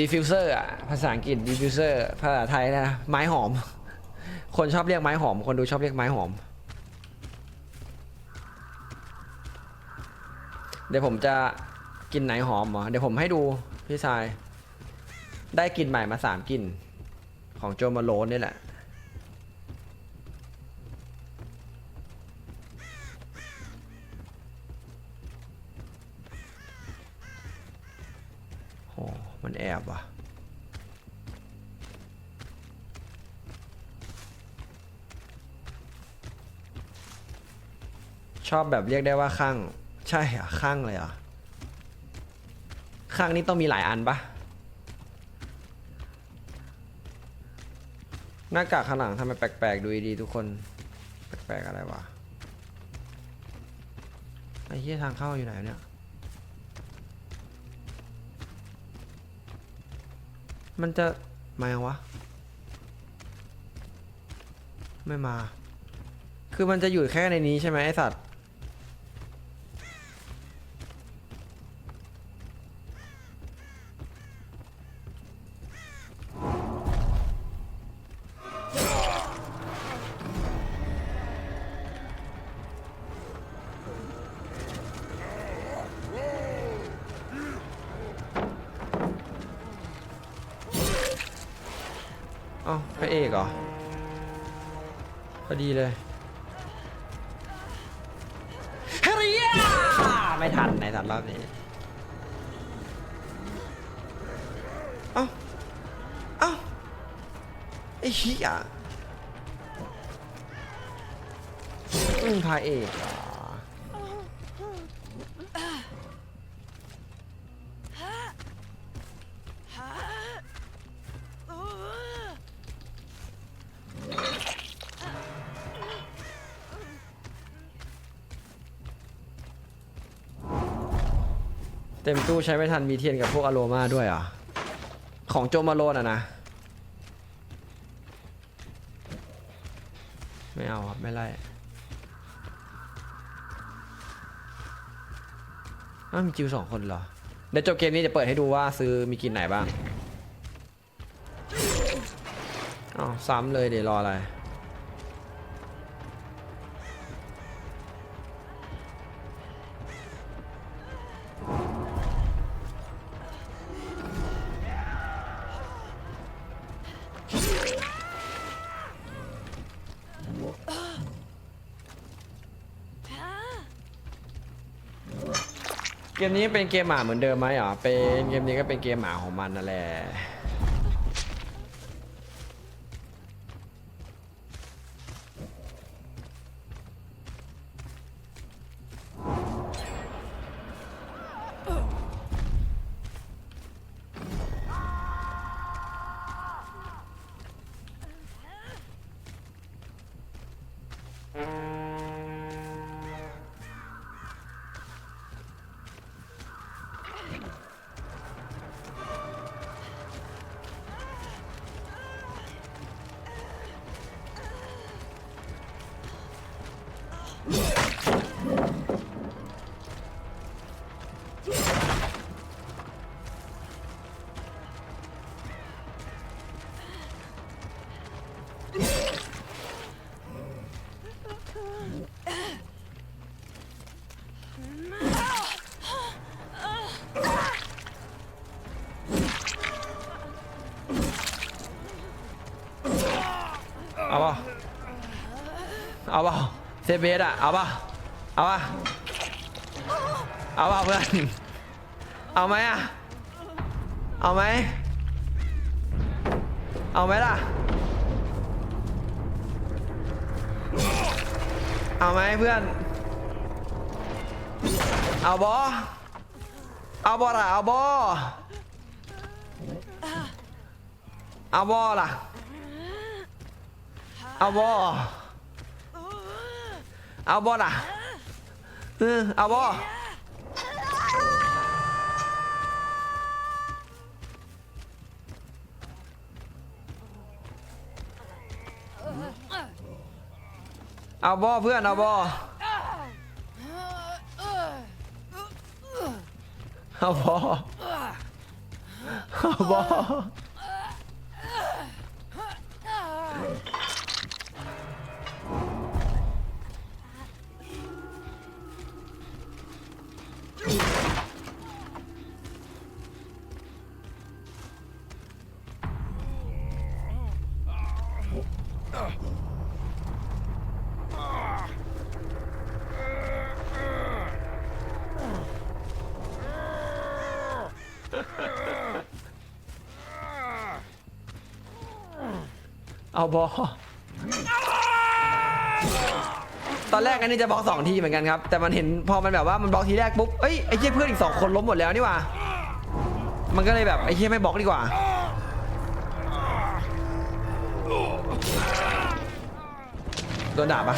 ดีฟิวเซอร์อะภาษาอังกฤษดีฟิวเซอร์ภาษาไทยนะไม้หอม คนชอบเรียกไม้หอม คนดูชอบเรียกไม้หอม เดี๋ยวผมจะกินไหนหอมเหรอเดี๋ยวผมให้ดูพี่ชาย ได้กลินใหม่มาสามกลิ่นของโจมาโลนนี่แหละ วะชอบแบบเรียกได้ว่าข้าง ใช่อะข้างเลยอะข้างนี้ต้องมีหลายอันปะหน้ากากข้างหลังทำไมแปลกๆ ดูดีทุกคน แปลกๆ อะไรวะไอ้เหี้ยทางเข้าอยู่ไหนเนี่ย มันจะมายังวะ ไม่มา คือมันจะอยู่แค่ในนี้ใช่ไหมไอสัตว์ อ้าพระเอกเหรอพอดีเลยเฮียไม่ทันในทันรอบนี้เอ้าเอ้าไอ้เหี้ยอืมพระเอกเหรอ ต็มตู้ใช้ไม่ทันมีเทียนกับพวกอโรมาด้วยอะของโจมาโลนอะนะ ไม่เอาครับ ไม่ไล่อ้าวมีจิวสองคนเหรอ เดี๋ยวจบเกมนี้จะเปิดให้ดูว่าซื้อมีกินไหนบ้างอ๋อซ้ำเลยเดี๋ยวรออะไร เกมนี้เป็นเกมหมาเหมือนเดิมไหมอ๋อเป็นเกมนี้ก็เป็นเกมหมาของมันนั่นแหละ เอาเปล่าเซฟเบสอะเอาเปล่าเอาป่ะเอาเปล่าเพื่อนเอาไหมอะเอาไหมเอาไหมล่ะเอาไหมเพื่อน เอาบอเอาบอล่ะเอาบอเอาบอล่ะเอาบอ เอาบอล่ะเออเอาบอเอาบอเพื่อนเอาบอเอาบอเอาบอ เอาบอตอนแรกอันนี้จะบล็อกสองทีเหมือนกันครับ แต่มันเห็นพอมันแบบว่ามันบล็อกทีแรกปุ๊บเอ้ยไอ้เหี้ยเพื่อนอีกสองคนล้มหมดแล้วนี่หว่า มันก็เลยแบบไอ้เหี้ยไม่บล็อกดีกว่า ดนด่าปะ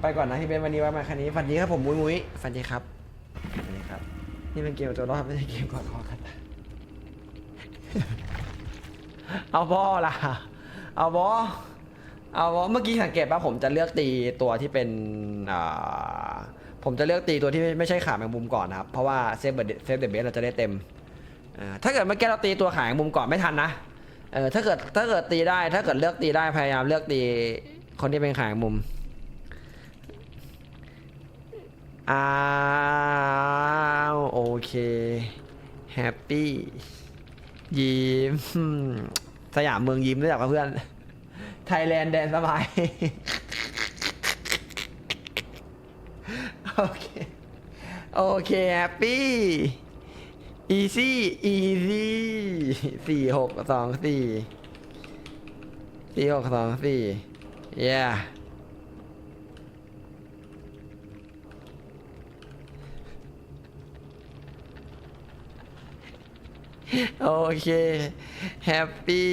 ไปก่อนนะที่เป็นวันนี้ว่ามาคันนี้ฝันดีครับผมมุ้ยมุ้ยฝันดีครับฝันดีครับ นี่เป็นเกมตัวรอดไม่ใช่เกมกอดคอกัน เอาบอล่ะ เอาบอ เอาเมื่อกี้สังเกตป่ะผมจะเลือกตีตัวที่เป็นอ่าผมจะเลือกตีตัวที่ไม่ใช่ขาแมงมุมก่อนนะครับ เพราะว่าเซฟเดเซฟเดเบสเราจะได้เต็มอ่าถ้าเกิดเมื่อกี้เราตีตัวขาแมงมุมก่อนไม่ทันนะเออถ้าเกิดถ้าเกิดตีได้ ถ้าเกิดเลือกตีได้พยายามเลือกตีคนที่เป็นขาแมงมุมอ้าวโอเคแฮปปี้ยิ้มสยามเมืองยิ้มรู้จักกับเพื่อน ทยแลนด์แดนสบาย โอเค โอเคแฮปปี้อีซี่อีซี่สี่หกสองสี่สี่หกสองสี่ yeah โอเคแฮปปี้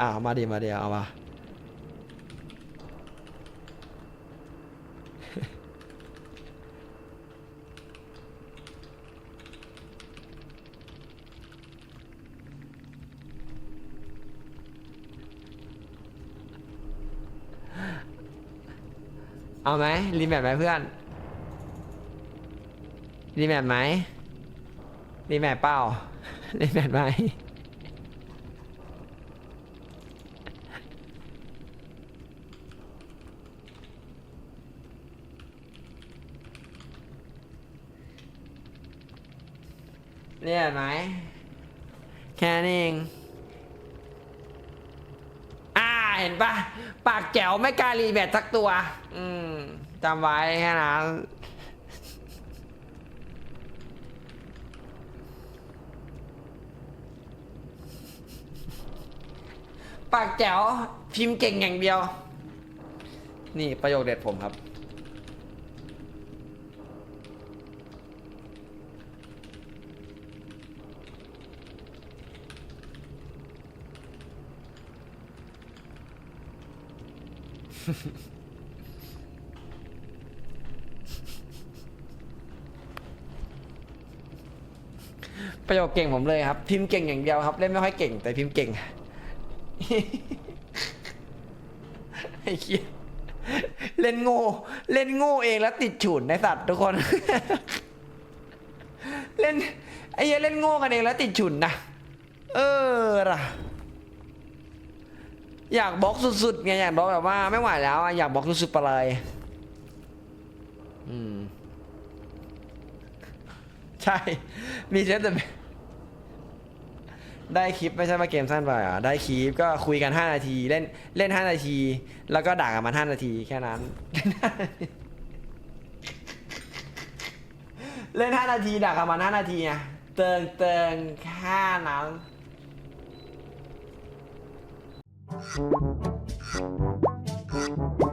อ่ามาดิมาดิเอามาเอาไหมรีแมทไหมเพื่อนรีแมทไหมรีแมทเปล่ารีแมทไหม รีแมทไหมแค่นี้เองอ่าเห็นปะปากแจ๋วไม่กล้ารีแมทสักตัว อืมจำไว้แค่นั้นปากแจ๋วพิมพ์เก่งอย่างเดียว นี่ประโยคเด็ดผมครับ ประโยคเก่งผมเลยครับ พิมพ์เก่งอย่างเดียวครับ เล่นไม่ค่อยเก่ง แต่พิมพ์เก่งไอ้เหี้ยเล่นโง่ เล่นโง่เองแล้วติดฉุนในสัตว์ทุกคน เล่นไอ้เหี้ยเล่นโง่กันเองแล้วติดฉุนนะเออล่ะ อยากบล็อกสุดๆไงอยากบล็อกแบบว่าไม่ไหวแล้วอะอยากบล็อกสุดๆไปเลยอืมใช่ มีเซตแต่ได้คลิปไม่ใช่ว่าเกมสั้นไปอะได้คลิปก็คุยกัน 5 นาที เล่นเล่น 5 นาที แล้วก็ด่ากันมา 5 นาทีแค่นั้น เล่น 5 นาทีด่ากันมา 5 นาทีไงเติงเติงแค่นั้น フッ